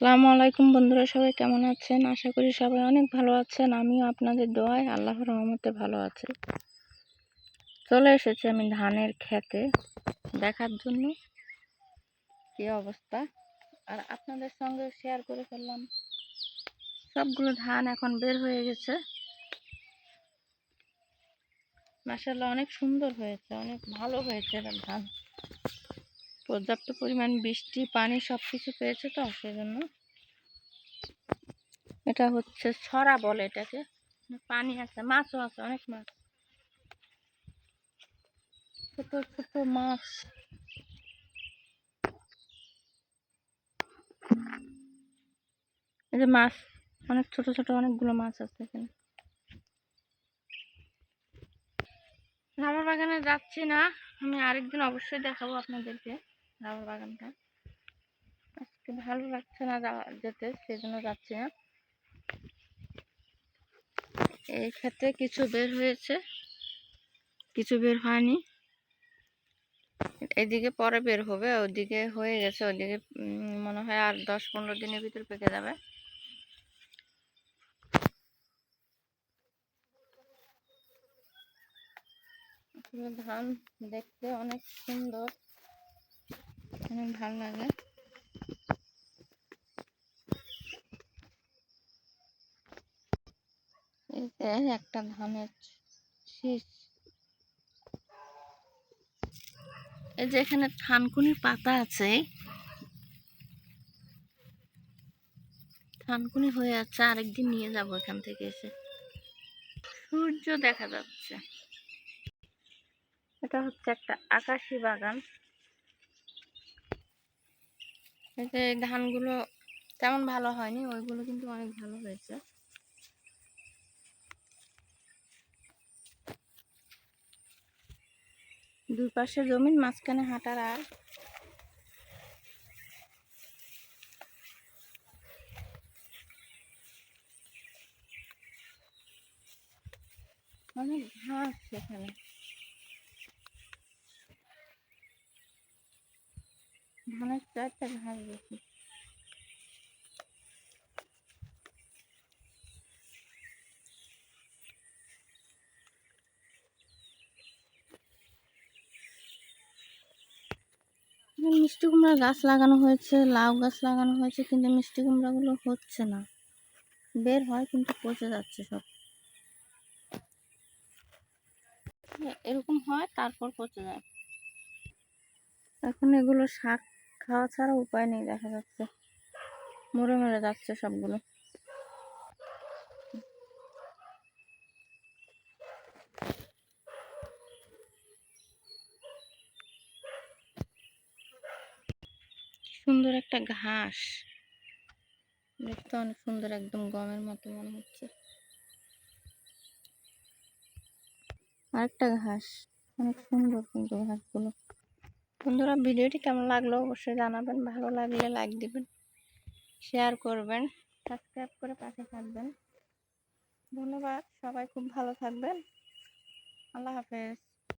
আসসালামু আলাইকুম বন্ধুরা, সবাই কেমন আছেন? আশা করি সবাই অনেক ভালো আছেন। আমিও আপনাদের দোয়ায় আল্লাহ রহমতে ভালো আছি। চলে এসেছি আমি ধানের খেতে দেখার জন্য। কি অবস্থা? আর আপনাদের সঙ্গে শেয়ার করে ফেললাম। সবগুলো ধান এখন বের হয়ে গেছে। মাসাল্লাহ অনেক সুন্দর হয়েছে, অনেক ভালো হয়েছে ধান। পর্যাপ্ত পরিমাণ বৃষ্টি, পানি সব কিছু পেয়েছে তো, সেজন্য এটা হচ্ছে ছড়া বলে এটাকে। পানি আছে, মাছও আছে, অনেক মাছ। ছোট ছোট মাছ। এই যে মাছ, অনেক ছোট ছোট অনেকগুলো মাছ আছে এখানে। আমার বাগানে যাচ্ছি না, আমি আরেকদিন অবশ্যই দেখাবো আপনাদেরকে। রাবার বাগানটা। আজকে ভালো লাগছে না যেতে, সেজন্য যাচ্ছি না। এই ক্ষেত্রে কিছু বের হয়েছে, কিছু বের হয়নি। এদিকে পরে বের হবে, ওদিকে হয়ে গেছে, ওদিকে মনে হয় আর দশ পনেরো দিনের ভিতর পেকে যাবে। ধান দেখতে অনেক সুন্দর। অনেক ভালো লাগে। একটা ধানের শীষ। এই যে এখানে থানকুনির পাতা আছে। থানকুনি হয়ে আছে, আরেকদিন নিয়ে যাব এখান থেকে এসে। সূর্য দেখা যাচ্ছে। এটা হচ্ছে একটা আকাশি বাগান। এই ধানগুলো তেমন ভালো হয়নি, ওইগুলো কিন্তু অনেক ভালো হয়েছে। দুই পাশে জমিন মাঝখানে হাঁটার আর। অনেক ঘাস সেখানে ধানের চারটা ঘাস বেশি মিষ্টি কুমড়া গাছ লাগানো হয়েছে লাউ গাছ লাগানো হয়েছে কিন্তু মিষ্টি কুমড়াগুলো হচ্ছে না। বের হয় কিন্তু পচে যাচ্ছে সব। এরকম হয় তারপর পচে যায়। এখন এগুলো শাক খাওয়া ছাড়া উপায় নেই, দেখা যাচ্ছে। মরে মরে যাচ্ছে সবগুলো। সুন্দর একটা ঘাস। দেখতে অনেক সুন্দর, একদম গমের মতো মনে হচ্ছে। আরেকটা ঘাস। অনেক সুন্দর কিন্তু ঘাসগুলো। বন্ধুরা, ভিডিওটি কেমন লাগল অবশ্যই জানাবেন, ভালো লাগলে লাইক দিবেন, শেয়ার করবেন, সাবস্ক্রাইব করে পাশে থাকবেন। ধন্যবাদ, সবাই খুব ভালো থাকবেন। আল্লাহ হাফেজ।